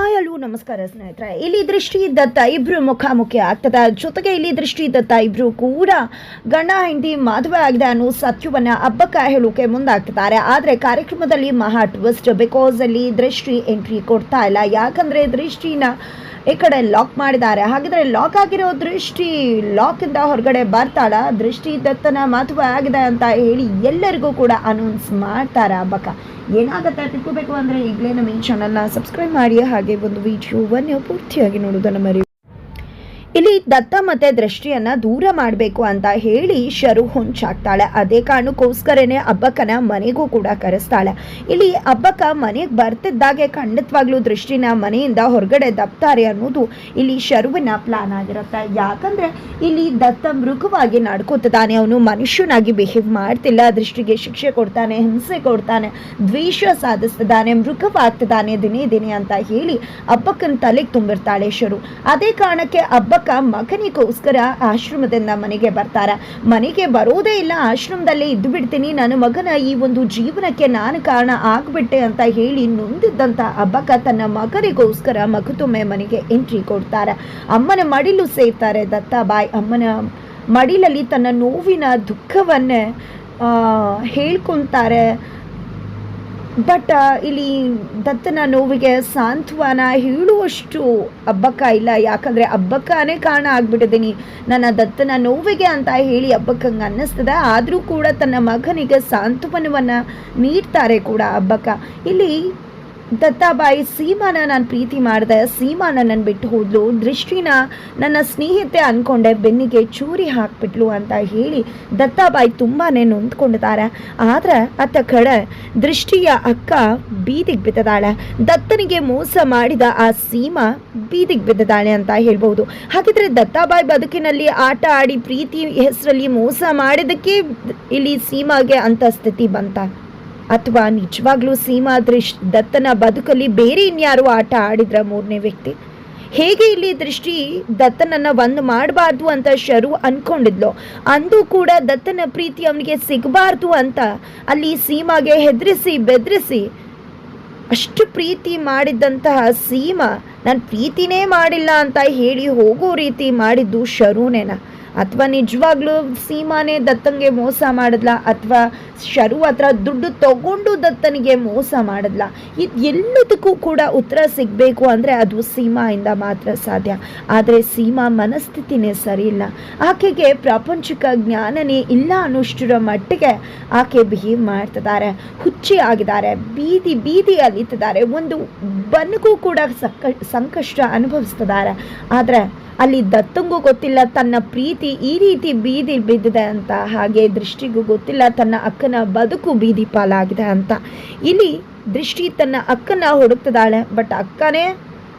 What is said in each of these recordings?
Hi ಅಲ್ಲೂ ನಮಸ್ಕಾರ ಸ್ನೇಹಿತರೆ. ಇಲ್ಲಿ ದೃಷ್ಟಿ ದತ್ತ ಇಬ್ರು ಮುಖಾಮುಖಿ ಆಗ್ತದ. ಜೊತೆಗೆ ಇಲ್ಲಿ ದೃಷ್ಟಿ ದತ್ತ ಇಬ್ರು ಕೂಡ ಗಂಡ, ಹೆಂಡತಿ ಮದುವೆ ಆಗಿದೆ ಅನ್ನೋ ಸತ್ಯವನ್ನ ಹಬ್ಬಕ್ಕ ಹೇಳೋಕೆ ಮುಂದಾಗ್ತಿದ್ದಾರೆ. ಆದ್ರೆ ಕಾರ್ಯಕ್ರಮದಲ್ಲಿ ಮಹಾ ಟ್ವಿಸ್ಟ್ ಬಿಕಾಸ್ ಅಲ್ಲಿ ದೃಷ್ಟಿ ಎಂಟ್ರಿ ಕೊಡ್ತಾ ಇಲ್ಲ. ಯಾಕಂದ್ರೆ ದೃಷ್ಟಿನ ಈ ಕಡೆ ಲಾಕ್ ಮಾಡಿದ್ದಾರೆ. ಹಾಗಿದ್ರೆ ಲಾಕ್ ಆಗಿರೋ ದೃಷ್ಟಿ ಲಾಕ್ ಇಂದ ಹೊರಗಡೆ ಬರ್ತಾಳ. ದೃಷ್ಟಿ ದತ್ತನ ಮದುವೆ ಆಗಿದೆ ಅಂತ ಹೇಳಿ ಎಲ್ಲರಿಗೂ ಕೂಡ ಅನೌನ್ಸ್ ಮಾಡ್ತಾರೆ ಹಬ್ಬಕ್ಕ. ಏನಾಗುತ್ತೆ? ತಿಳ್ಕೋಬೇಕು ಅಂದರೆ ಈಗಲೇ ನಮ್ಮ ಈ ಚಾನಲ್ನ ಸಬ್ಸ್ಕ್ರೈಬ್ ಮಾಡಿ. ಹಾಗೆ ಒಂದು ವಿಡಿಯೋವನ್ನು ಪೂರ್ತಿಯಾಗಿ ನೋಡೋದನ್ನು ಮರಿ ಇಲ್ಲಿ ದತ್ತ ಮತ್ತೆ ದೃಷ್ಟಿಯನ್ನ ದೂರ ಮಾಡಬೇಕು ಅಂತ ಹೇಳಿ ಶರು ಹೊಂಚಾಕ್ತಾಳೆ ಅದೇ ಕಾರಣಕ್ಕೋಸ್ಕರನೇ ಅಬ್ಬಕ್ಕನ ಮನೆಗೂ ಕೂಡ ಕರೆಸ್ತಾಳೆ. ಇಲ್ಲಿ ಅಬ್ಬಕ್ಕ ಮನೆಗೆ ಬರ್ತಿದ್ದಾಗೆ ಖಂಡಿತವಾಗ್ಲೂ ದೃಷ್ಟಿನ ಮನೆಯಿಂದ ಹೊರಗಡೆ ದಪ್ತಾರೆ ಅನ್ನೋದು ಇಲ್ಲಿ ಶರುವಿನ ಪ್ಲಾನ್ ಆಗಿರುತ್ತೆ. ಯಾಕಂದ್ರೆ ಇಲ್ಲಿ ದತ್ತ ಮೃಗವಾಗಿ ನಡ್ಕೋತಿದ್ದಾನೆ. ಅವನು ಮನುಷ್ಯನಾಗಿ ಬಿಹೇವ್ ಮಾಡ್ತಿಲ್ಲ. ದೃಷ್ಟಿಗೆ ಶಿಕ್ಷೆ ಕೊಡ್ತಾನೆ, ಹಿಂಸೆ ಕೊಡ್ತಾನೆ, ದ್ವೇಷ ಸಾಧಿಸ್ತಿದ್ದಾನೆ, ಮೃಗವಾಗ್ತಿದ್ದಾನೆ ದಿನೇ ದಿನೇ ಅಂತ ಹೇಳಿ ಅಬ್ಬಕ್ಕನ ತಲೆಗೆ ತುಂಬಿರ್ತಾಳೆ ಶರು. ಅದೇ ಕಾರಣಕ್ಕೆ ಮಗನಿಗೋಸ್ಕರ ಆಶ್ರಮದಿಂದ ಮನೆಗೆ ಬರ್ತಾರೆ. ಮನೆಗೆ ಬರೋದೇ ಇಲ್ಲ, ಆಶ್ರಮದಲ್ಲೇ ಇದ್ದು ಬಿಡ್ತೀನಿ. ನನ್ನ ಮಗನ ಈ ಒಂದು ಜೀವನಕ್ಕೆ ನಾನು ಕಾರಣ ಆಗ್ಬಿಟ್ಟೆ ಅಂತ ಹೇಳಿ ನೊಂದಿದ್ದಂತ ಅಬ್ಬಕ ತನ್ನ ಮಗನಿಗೋಸ್ಕರ ಮಗದೊಮ್ಮೆ ಮನೆಗೆ ಎಂಟ್ರಿ ಕೊಡ್ತಾರೆ. ಅಮ್ಮನ ಮಡಿಲು ಸೇರ್ತಾರೆ ದತ್ತಾಬಾಯ್ ಅಮ್ಮನ ಮಡಿಲಲ್ಲಿ ತನ್ನ ನೋವಿನ ದುಃಖವನ್ನೇ ಹೇಳ್ಕೊಂತಾರೆ ಬಟ್ ಇಲ್ಲಿ ದತ್ತನ ನೋವಿಗೆ ಸಾಂತ್ವನ ಹೇಳುವಷ್ಟು ಹಬ್ಬಕ್ಕ ಇಲ್ಲ. ಯಾಕಂದ್ರೆ ಹಬ್ಬಕ್ಕನೇ ಕಾರಣ ಆಗ್ಬಿಟ್ಟಿದ್ದೀನಿ. ನನ್ನ ದತ್ತನ ನೋವಿಗೆ ಅಂತ ಹೇಳಿ ಹಬ್ಬಕ್ಕಂಗೆ ಅನ್ನಿಸ್ತದೆ. ಆದರೂ ಕೂಡ ತನ್ನ ಮಗನಿಗೆ ಸಾಂತ್ವನವನ್ನ ನೀಡ್ತಾರೆ ಕೂಡ ಹಬ್ಬಕ್ಕ. ಇಲ್ಲಿ ದತ್ತಾಬಾಯಿ ಸೀಮಾನ ನಾನು ಪ್ರೀತಿ ಮಾಡಿದೆ ಸೀಮಾನ ನನ್ನ ಬಿಟ್ಟು ಹೋದ್ಲು. ದೃಷ್ಟಿನ ನನ್ನ ಸ್ನೇಹಿತೆ ಅಂದ್ಕೊಂಡೆ ಬೆನ್ನಿಗೆ ಚೂರಿ ಹಾಕ್ಬಿಟ್ಲು ಅಂತ ಹೇಳಿ ದತ್ತಾಬಾಯಿ ತುಂಬಾ ನೊಂದ್ಕೊಂಡಿದ್ದಾರೆ ಆದ್ರೆ ಅತ್ತ ಕಡೆ ದೃಷ್ಟಿಯ ಅಕ್ಕ ಬೀದಿಗೆ ಬಿದ್ದದಾಳೆ. ದತ್ತನಿಗೆ ಮೋಸ ಮಾಡಿದ ಆ ಸೀಮಾ ಬೀದಿಗೆ ಬಿದ್ದದಾಳೆ ಅಂತ ಹೇಳ್ಬೋದು ಹಾಗಿದ್ರೆ ದತ್ತಾಬಾಯಿ ಬದುಕಿನಲ್ಲಿ ಆಟ ಆಡಿ ಪ್ರೀತಿ ಹೆಸರಲ್ಲಿ ಮೋಸ ಮಾಡಿದಕ್ಕೆ ಇಲ್ಲಿ ಸೀಮಾಗೆ ಅಂತ ಸ್ಥಿತಿ ಬಂತ? ಅಥವಾ ನಿಜವಾಗ್ಲೂ ಸೀಮಾ ದೃಶ್ ದತ್ತನ ಬದುಕಲ್ಲಿ ಬೇರೆ ಇನ್ಯಾರು ಆಟ ಆಡಿದ್ರ ಮೂರನೇ ವ್ಯಕ್ತಿ? ಹೇಗೆ ಇಲ್ಲಿ ದೃಷ್ಟಿ ದತ್ತನನ್ನ ಒಂದು ಮಾಡಬಾರ್ದು ಅಂತ ಶರು ಅನ್ಕೊಂಡಿದ್ಲು? ಅಂದು ಕೂಡ ದತ್ತನ ಪ್ರೀತಿ ಅವನಿಗೆ ಸಿಗಬಾರ್ದು ಅಂತ ಅಲ್ಲಿ ಸೀಮಾಗೆ ಹೆದರಿಸಿ, ಬೆದರಿಸಿ, ಅಷ್ಟು ಪ್ರೀತಿ ಮಾಡಿದ್ದಂತಹ ಸೀಮಾ, ನಾನು ಪ್ರೀತಿನೇ ಮಾಡಿಲ್ಲ ಅಂತ ಹೇಳಿ ಹೋಗೋ ರೀತಿ ಮಾಡಿದ್ದು ಶರುನೇನ. ಅಥವಾ ನಿಜವಾಗ್ಲೂ ಸೀಮಾನೇ ದತ್ತನಿಗೆ ಮೋಸ ಮಾಡಿದ್ಲ? ಅಥವಾ ಶರು ಹತ್ರ ದುಡ್ಡು ತಗೊಂಡು ದತ್ತನಿಗೆ ಮೋಸ ಮಾಡಿದ್ಲ? ಇದು ಎಲ್ಲದಕ್ಕೂ ಕೂಡ ಉತ್ತರ ಸಿಗಬೇಕು ಅಂದರೆ ಅದು ಸೀಮಾಯಿಂದ ಮಾತ್ರ ಸಾಧ್ಯ. ಆದರೆ ಸೀಮಾ ಮನಸ್ಥಿತಿನೇ ಸರಿ ಇಲ್ಲ ಆಕೆಗೆ ಪ್ರಾಪಂಚಿಕ ಜ್ಞಾನನೇ ಇಲ್ಲ ಅನ್ನೋಷ್ಟರ ಮಟ್ಟಿಗೆ ಆಕೆ ಬಿಹೇವ್ ಮಾಡ್ತಿದ್ದಾರೆ. ಹುಚ್ಚಿ ಆಗಿದ್ದಾರೆ. ಬೀದಿ ಬೀದಿ ಅಲಿತಿದ್ದಾರೆ. ಒಂದು ಬನ್ನಿಗೂ ಕೂಡ ಸಂಕಷ್ಟ ಅನುಭವಿಸ್ತಿದ್ದಾರೆ. ಆದರೆ ಅಲ್ಲಿ ದತ್ತಂಗೂ ಗೊತ್ತಿಲ್ಲ. ತನ್ನ ಪ್ರೀತಿ ಈ ರೀತಿ ಬೀದಿ ಬಿದ್ದಿದೆ ಅಂತ ಹಾಗೆ ದೃಷ್ಟಿಗೂ ಗೊತ್ತಿಲ್ಲ. ತನ್ನ ಅಕ್ಕನ ಬದುಕು ಬೀದಿ ಪಾಲಾಗಿದೆ ಅಂತ. ಇಲ್ಲಿ ದೃಷ್ಟಿ ತನ್ನ ಅಕ್ಕನ ಹುಡುಕ್ತಿದ್ದಾಳೆ. ಬಟ್ ಅಕ್ಕನೇ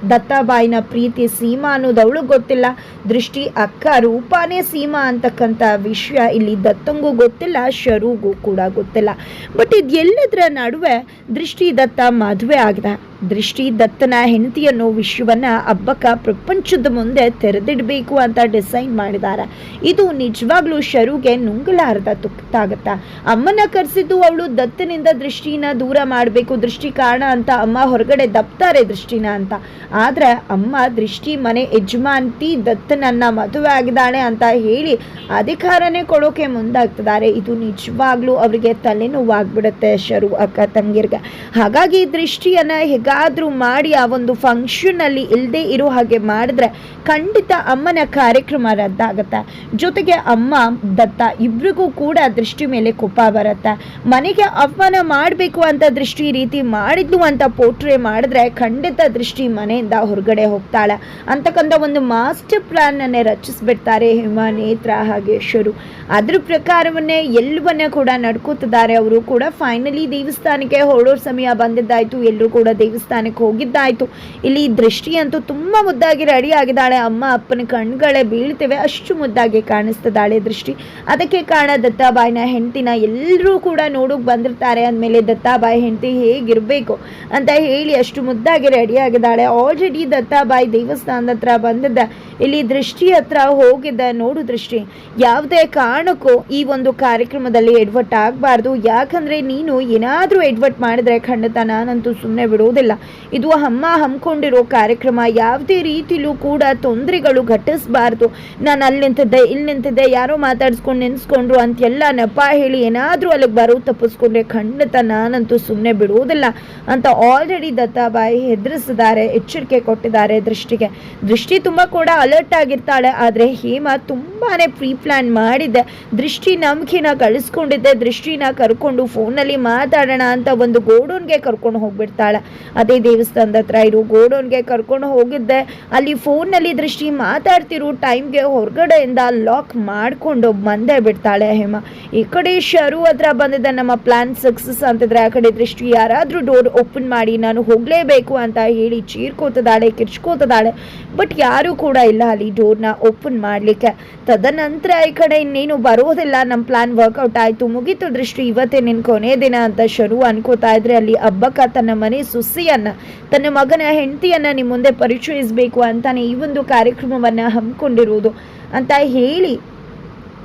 ದತ್ತಾಬಾಯಿನ ಪ್ರೀತಿ, ಸೀಮಾ ಅನ್ನೋದು ಅವಳು ಗೊತ್ತಿಲ್ಲ. ದೃಷ್ಟಿ ಅಕ್ಕ ರೂಪಾನೇ ಸೀಮಾ ಅಂತಕ್ಕಂಥ ವಿಷಯ ಇಲ್ಲಿ ದತ್ತಂಗೂ ಗೊತ್ತಿಲ್ಲ, ಶರುಗೂ ಕೂಡ ಗೊತ್ತಿಲ್ಲ. ಬಟ್ ಇದೆಲ್ಲದರ ನಡುವೆ ದೃಷ್ಟಿ ದತ್ತ ಮದುವೆ ಆಗಿದೆ. ದೃಷ್ಟಿ ದತ್ತನ ಹೆಂಡತಿಯನ್ನು ವಿಶ್ವವನ್ನ ಹಬ್ಬಕ್ಕ ಪ್ರಪಂಚದ ಮುಂದೆ ತೆರೆದಿಡಬೇಕು ಅಂತ ಡಿಸೈನ್ ಮಾಡಿದ್ದಾರೆ ಇದು ನಿಜವಾಗ್ಲೂ ಶರುಗೆ ನುಂಗಲಾರದ ತುಕ್ತಾಗತ್ತ. ಅಮ್ಮನ ಕರೆಸಿದ್ದು ಅವಳು ದತ್ತನಿಂದ ದೃಷ್ಟಿನ ದೂರ ಮಾಡಬೇಕು, ದೃಷ್ಟಿ ಕಾರಣ ಅಂತ ಅಮ್ಮ ಹೊರಗಡೆ ದಪ್ತಾರೆ ದೃಷ್ಟಿನ ಅಂತ. ಆದ್ರೆ ಅಮ್ಮ ದೃಷ್ಟಿ ಮನೆ ಯಜಮಾನ್ತಿ ದತ್ತನನ್ನ ಮದುವೆ ಆಗಿದ್ದಾಳೆ ಅಂತ ಹೇಳಿ ಅಧಿಕಾರನೇ ಕೊಡೋಕೆ ಮುಂದಾಗ್ತಿದ್ದಾರೆ. ಇದು ನಿಜವಾಗ್ಲೂ ಅವರಿಗೆ ತಲೆನೋವಾಗ್ಬಿಡುತ್ತೆ ಶರು ಅಕ್ಕ ತಂಗಿರ್ಗೆ. ಹಾಗಾಗಿ ದೃಷ್ಟಿಯನ್ನ ಹೇಗಾದ್ರೂ ಮಾಡಿ ಆ ಒಂದು ಫಂಕ್ಷನ್ ಅಲ್ಲಿ ಇಲ್ಲದೆ ಇರೋ ಹಾಗೆ ಮಾಡಿದ್ರೆ ಖಂಡಿತ ಅಮ್ಮನ ಕಾರ್ಯಕ್ರಮ ರದ್ದಾಗತ್ತೆ. ಜೊತೆಗೆ ಅಮ್ಮ, ದತ್ತ ಇಬ್ರಿಗೂ ಕೂಡ ದೃಷ್ಟಿ ಮೇಲೆ ಕೋಪ ಬರುತ್ತೆ. ಮನೆಗೆ ಅವಮಾನ ಮಾಡಬೇಕು ಅಂತ ದೃಷ್ಟಿ ರೀತಿ ಮಾಡಿದ್ದು ಅಂತ ಪೋಟ್ರೆ ಮಾಡಿದ್ರೆ ಖಂಡಿತ ದೃಷ್ಟಿ ಮನೆಯಿಂದ ಹೊರಗಡೆ ಹೋಗ್ತಾಳೆ. ಅಂತಕ್ಕಂಥ ಒಂದು ಮಾಸ್ಟರ್ ಪ್ಲಾನನ್ನೇ ರಚಿಸ್ಬಿಡ್ತಾರೆ ಹಿಮ, ನೇತ್ರ, ಹಾಗೇಶ್ವರು. ಅದ್ರ ಪ್ರಕಾರವನ್ನೇ ಎಲ್ಲವನ್ನ ಕೂಡ ನಡ್ಕೋತಿದ್ದಾರೆ. ಅವರು ಕೂಡ ಫೈನಲಿ ದೇವಸ್ಥಾನಕ್ಕೆ ಹೊರಡೋ ಸಮಯ ಬಂದಿದ್ದಾಯ್ತು. ಎಲ್ಲರೂ ಕೂಡ ದೇವಸ್ಥಾನಕ್ಕೆ ಹೋಗಿದ್ದಾಯ್ತು. ಇಲ್ಲಿ ದೃಷ್ಟಿ ಅಂತೂ ತುಂಬಾ ಮುದ್ದಾಗಿ ರೆಡಿ ಆಗಿದ್ದಾಳೆ. ಅಮ್ಮ ಅಪ್ಪನ ಕಣ್ಗಳೇ ಬೀಳ್ತೇವೆ. ಅಷ್ಟು ಮುದ್ದಾಗಿ ಕಾಣಿಸ್ತದಾಳೆ ದೃಷ್ಟಿ. ಅದಕ್ಕೆ ಕಾರಣ ದತ್ತಾಬಾಯಿನ ಹೆಂಡತಿನ ಎಲ್ಲರೂ ಕೂಡ ನೋಡೋಕೆ ಬಂದಿರ್ತಾರೆ. ಅಂದಮೇಲೆ ದತ್ತಾಬಾಯಿ ಹೆಂಡತಿ ಹೇಗಿರಬೇಕು ಅಂತ ಹೇಳಿ ಅಷ್ಟು ಮುದ್ದಾಗಿ ರೆಡಿ ಆಗಿದ್ದಾಳೆ. ಆಲ್ರೆಡಿ ದತ್ತಾಬಾಯಿ ದೇವಸ್ಥಾನದ ಹತ್ರ ಬಂದಿದ್ದ. ಇಲ್ಲಿ ದೃಷ್ಟಿ ಹತ್ರ ಹೋಗಿದ್ದ. ನೋಡು ದೃಷ್ಟಿ, ಯಾವುದೇ ಕಾರಣಕ್ಕೂ ಈ ಒಂದು ಕಾರ್ಯಕ್ರಮದಲ್ಲಿ ಎಡ್ವರ್ಟ್ ಆಗಬಾರ್ದು. ಯಾಕಂದ್ರೆ ನೀನು ಏನಾದರೂ ಎಡ್ವರ್ಟ್ ಮಾಡಿದ್ರೆ ಖಂಡಿತ ನಾನಂತೂ ಸುಮ್ಮನೆ ಬಿಡೋದಿಲ್ಲ. ಬಿಡೋದಿಲ್ಲ ಇದು ಅಮ್ಮ ಹಮ್ಮಿಕೊಂಡಿರೋ ಕಾರ್ಯಕ್ರಮ. ಯಾವುದೇ ರೀತಿಲೂ ಕೂಡ ತೊಂದರೆಗಳು ಘಟಿಸಬಾರ್ದು. ನಾನು ಅಲ್ಲಿ ನಿಂತಿದ್ದೆ, ಇಲ್ಲಿ ನಿಂತಿದ್ದೆ, ಯಾರೋ ಮಾತಾಡಿಸ್ಕೊಂಡು ನೆನೆಸ್ಕೊಂಡ್ರು ಅಂತೆಲ್ಲ ನೆಪ ಹೇಳಿ ಏನಾದರೂ ಅಲ್ಲಿಗೆ ಬರೋ ತಪ್ಪಿಸ್ಕೊಂಡ್ರೆ ಖಂಡಿತ ನಾನಂತೂ ಸುಮ್ಮನೆ ಬಿಡುವುದಿಲ್ಲ ಅಂತ ಆಲ್ರೆಡಿ ದತ್ತಾಬಾಯಿ ಹೆದರಿಸಿದ್ದಾರೆ, ಎಚ್ಚರಿಕೆ ಕೊಟ್ಟಿದ್ದಾರೆ ದೃಷ್ಟಿಗೆ. ದೃಷ್ಟಿ ತುಂಬ ಕೂಡ ಅಲರ್ಟ್ ಆಗಿರ್ತಾಳೆ, ಆದರೆ ಹೇಮಾ ತುಂಬಾ ಪ್ರೀ ಪ್ಲ್ಯಾನ್ ಮಾಡಿದ್ದೆ ದೃಷ್ಟಿ ನಂಬಿಕೆನ ಕಳಿಸ್ಕೊಂಡಿದ್ದೆ, ದೃಷ್ಟಿನ ಕರ್ಕೊಂಡು ಫೋನಲ್ಲಿ ಮಾತಾಡೋಣ ಅಂತ ಒಂದು ಗೋಡೌನ್ಗೆ ಕರ್ಕೊಂಡು ಹೋಗ್ಬಿಡ್ತಾಳೆ. ಅದೇ ದೇವಸ್ಥಾನದ ಹತ್ರ ಇರು, ಗೋಡೌನ್ಗೆ ಕರ್ಕೊಂಡು ಹೋಗಿದ್ದೆ. ಅಲ್ಲಿ ಫೋನ್ನಲ್ಲಿ ದೃಷ್ಟಿ ಮಾತಾಡ್ತಿರೋ, ಟೈಮ್ಗೆ ಹೊರಗಡೆಯಿಂದ ಲಾಕ್ ಮಾಡಿಕೊಂಡು ಬಂದೇ ಬಿಡ್ತಾಳೆ ಹೇಮ. ಈ ಕಡೆ ಶರು ಹತ್ರ ಬಂದಿದ್ದ ನಮ್ಮ ಪ್ಲಾನ್ ಸಕ್ಸಸ್ ಅಂತಿದ್ರೆ ಆ ಕಡೆ ದೃಷ್ಟಿ ಯಾರಾದರೂ ಡೋರ್ ಓಪನ್ ಮಾಡಿ, ನಾನು ಹೋಗಲೇಬೇಕು ಅಂತ ಹೇಳಿ ಚೀರ್ಕೋತದಾಳೆ ಕಿರ್ಚ್ಕೋತದಾಳೆ ಬಟ್ ಯಾರೂ ಕೂಡ ಇಲ್ಲ ಅಲ್ಲಿ ಡೋರ್ನ ಓಪನ್ ಮಾಡಲಿಕ್ಕೆ. ತದನಂತರ ಈ ಕಡೆ ಇನ್ನೇನು ಬರೋದಿಲ್ಲ, ನಮ್ಮ ಪ್ಲಾನ್ ವರ್ಕೌಟ್ ಆಯಿತು. ಮುಗೀತು ದೃಷ್ಟಿ ಇವತ್ತೇ ನಿನ್ನ ಕೊನೆ ದಿನ ಅಂತ ಶರು ಅನ್ಕೋತಾ ಇದ್ರೆ ಅಲ್ಲಿ ಹಬ್ಬಕ್ಕ ತನ್ನ ಮನೆ ಸುಸ್ಸಿಯನ್ನ ತನ್ನ ಮಗನ ಹೆಂಡತಿಯನ್ನ ನಿಮ್ಮ ಮುಂದೆ ಪರಿಚಯಿಸಬೇಕು ಅಂತಾನೆ ಈ ಒಂದು ಕಾರ್ಯಕ್ರಮವನ್ನು ಹಮ್ಮಿಕೊಂಡಿರುವುದು. ಅಂತ ಹೇಳಿ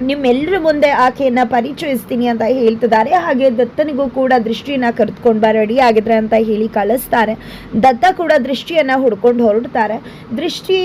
ನಿಮ್ಮೆಲ್ಲರ ಮುಂದೆ ಆಕೆಯನ್ನ ಪರಿಚಯಿಸ್ತೀನಿ ಅಂತ ಹೇಳ್ತಿದ್ದಾರೆ. ಹಾಗೆ ದತ್ತನಿಗೂ ಕೂಡ ದೃಷ್ಟಿಯನ್ನ ಕರೆದುಕೊಂಡು ಬಾ ರೆಡಿ ಆಗಿದ್ರೆ ಅಂತ ಹೇಳಿ ಕಳಿಸ್ತಾರೆ. ದತ್ತ ಕೂಡ ದೃಷ್ಟಿಯನ್ನ ಹುಡ್ಕೊಂಡು ಹೊರಡ್ತಾರೆ. ದೃಷ್ಟಿ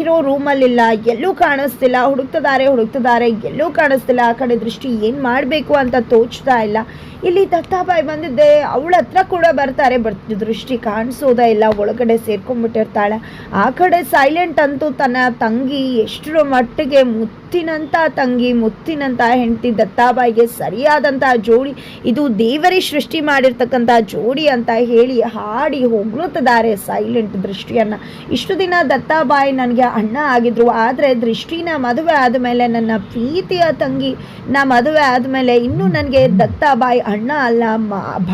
ಇರೋ ರೂಮಲ್ಲಿಲ್ಲ, ಎಲ್ಲೂ ಕಾಣಿಸ್ತಿಲ್ಲ. ಹುಡುಕ್ತಿದ್ದಾರೆ ಹುಡುಕ್ತಿದ್ದಾರೆ. ಎಲ್ಲೂ ಕಾಣಿಸ್ತಿಲ್ಲ. ಆ ಕಡೆ ದೃಷ್ಟಿ ಏನು ಮಾಡಬೇಕು ಅಂತ ತೋಚ್ತಾ ಇಲ್ಲ. ಇಲ್ಲಿ ದತ್ತಾಬಾಯಿ ಬಂದಿದ್ದೆ. ಅವಳ ಹತ್ರ ಕೂಡ ಬರ್ತಾರೆ ಬರ್ ದೃಷ್ಟಿ ಕಾಣಿಸೋದೇ ಇಲ್ಲ. ಒಳಗಡೆ ಸೇರ್ಕೊಂಡ್ಬಿಟ್ಟಿರ್ತಾಳೆ. ಆ ಕಡೆ ಸೈಲೆಂಟ್ ಅಂತೂ ತನ್ನ ತಂಗಿ ಎಷ್ಟರ ಮಟ್ಟಿಗೆ ಮುತ್ತಿನಂಥ ತಂಗಿ ಮುತ್ತಿನಂಥ ಹೆಂಡತಿ ದತ್ತಾಬಾಯಿಗೆ ಸರಿಯಾದಂತಹ ಜೋಡಿ, ಇದು ದೇವರೇ ಸೃಷ್ಟಿ ಮಾಡಿರ್ತಕ್ಕಂತಹ ಜೋಡಿ ಅಂತ ಹೇಳಿ ಹಾಡಿ ಹೊಗಳುತ್ತಿದ್ದಾರೆ ಸೈಲೆಂಟ್ ದೃಷ್ಟಿಯನ್ನು. ಇಷ್ಟು ದಿನ ದತ್ತಾಬಾಯಿ ನನಗೆ ಅಣ್ಣ ಆಗಿದ್ರು, ಆದರೆ ದೃಷ್ಟಿನ ಮದುವೆ ಆದಮೇಲೆ ನನ್ನ ಪ್ರೀತಿಯ ತಂಗಿ, ನಾ ಮದುವೆ ಆದಮೇಲೆ ಇನ್ನೂ ನನಗೆ ದತ್ತಾಬಾಯಿ ಅಣ್ಣ ಅಲ್ಲ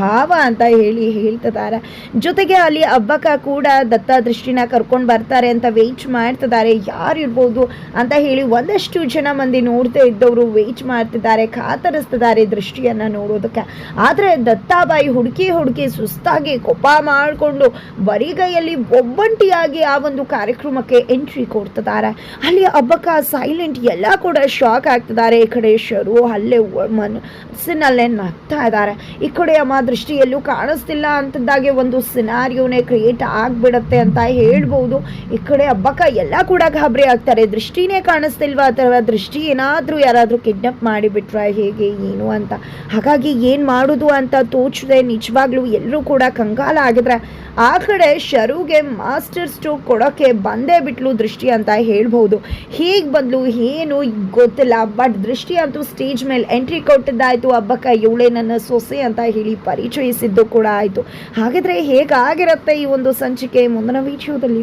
ಭಾವ ಅಂತ ಹೇಳಿ ಹೇಳ್ತಿದ್ದಾರೆ. ಜೊತೆಗೆ ಅಲ್ಲಿ ಹಬ್ಬಕ್ಕ ಕೂಡ ದತ್ತ ದೃಷ್ಟಿನ ಕರ್ಕೊಂಡು ಬರ್ತಾರೆ ಅಂತ ವೆಯ್ಟ್ ಮಾಡ್ತಿದ್ದಾರೆ. ಯಾರು ಇರ್ಬೋದು ಅಂತ ಹೇಳಿ ಒಂದಷ್ಟು ಜನ ಮಂದಿ ನೋಡ್ತಾ ಇದ್ದವರು ವೆಯ್ಟ್ ಮಾಡ್ತಿದ್ದಾರೆ, ಕಾತರಿಸ್ತಿದ್ದಾರೆ ದೃಷ್ಟಿಯನ್ನು ನೋಡೋದಕ್ಕೆ. ಆದರೆ ದತ್ತಾಬಾಯಿ ಹುಡುಕಿ ಹುಡುಕಿ ಸುಸ್ತಾಗಿ ಕೋಪ ಮಾಡಿಕೊಂಡು ಬರಿಗೈಯಲ್ಲಿ ಒಬ್ಬಂಟಿಯಾಗಿ ಆ ಒಂದು ಕಾರ್ಯಕ್ರಮಕ್ಕೆ ಎಂಟ್ರಿ ಕೊಡ್ತಿದ್ದಾರೆ. ಅಲ್ಲಿ ಹಬ್ಬಕ್ಕ ಸೈಲೆಂಟ್ ಎಲ್ಲ ಕೂಡ ಶಾಕ್ ಆಗ್ತಿದ್ದಾರೆ. ಈ ಕಡೆ ಶರು ಅಲ್ಲೇ ಮನಸ್ಸಿನಲ್ಲೇ ನಗ್ತಾ ಇದ್ದಾರೆ. ಈ ಕಡೆ ಅಮ್ಮ ದೃಷ್ಟಿಯಲ್ಲೂ ಕಾಣಿಸ್ತಿಲ್ಲ ಅಂತದ್ದಾಗೆ ಒಂದು ಸಿನಾರಿಯೋನೇ ಕ್ರಿಯೇಟ್ ಆಗಿಬಿಡತ್ತೆ ಅಂತ ಹೇಳ್ಬೋದು. ಈ ಕಡೆ ಹಬ್ಬಕ್ಕ ಎಲ್ಲ ಕೂಡ ಗಾಬರಿ ಆಗ್ತಾರೆ. ದೃಷ್ಟಿನೇ ಕಾಣಿಸ್ತಿಲ್ವಾ? ಅಥವಾ ದೃಷ್ಟಿ ಏನಾದರೂ ಯಾರಾದರೂ ಕಿಡ್ನಾಪ್ ಮಾಡಿಬಿಟ್ರ ಹೇಗೆ, ಏನು ಅಂತ. ಹಾಗಾಗಿ ಏನು ಮಾಡೋದು ಅಂತ ತೋಚದೆ ನಿಜವಾಗ್ಲೂ ಎಲ್ಲರೂ ಕೂಡ ಕಂಗಾಲ ಆಗಿದ್ರೆ ಆ ಕಡೆ ಶರುಗೆ ಮಾಸ್ಟರ್ ಸ್ಟ್ರೋಕ್ ಕೊಡೋಕ್ಕೆ ಬಂದೇ ಬಿಟ್ಲು ದೃಷ್ಟಿ ಅಂತ ಹೇಳ್ಬೋದು ಹೇಗೆ ಬಂದ್ಲು, ಏನು ಗೊತ್ತಿಲ್ಲ, ಬಟ್ ದೃಷ್ಟಿ ಅಂತೂ ಸ್ಟೇಜ್ ಮೇಲೆ ಎಂಟ್ರಿ ಕೊಟ್ಟಿದ್ದಾಯಿತು. ಹಬ್ಬಕ್ಕ ಇವಳೆ ನನ್ನ ಸೊಸೆ ಅಂತ ಹೇಳಿ ಪರಿಚಯಿಸಿದ್ದು ಕೂಡ ಆಯಿತು. ಹಾಗಿದ್ರೆ ಹೇಗಾಗಿರುತ್ತೆ ಈ ಒಂದು ಸಂಚಿಕೆ? ಮುಂದಿನ ವಿಡಿಯೋದಲ್ಲಿ